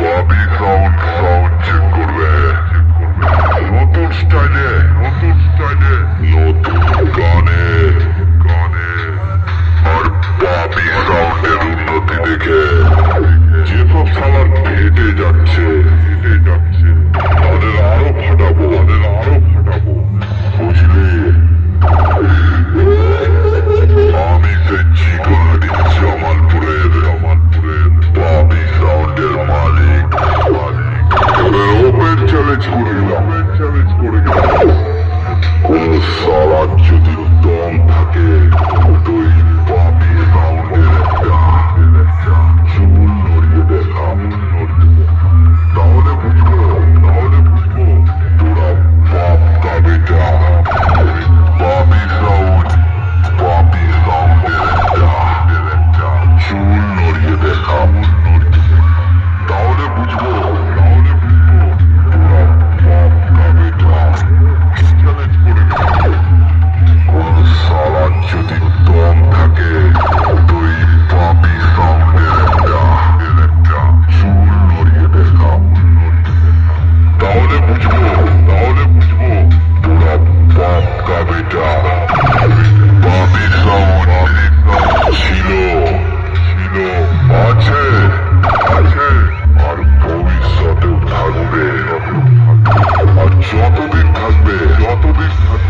Bobby Zone Zone. Challenge করে গেলাম কোন সারা যদি দম থাকে যতদিন থাকবে যতদিন থাকবে।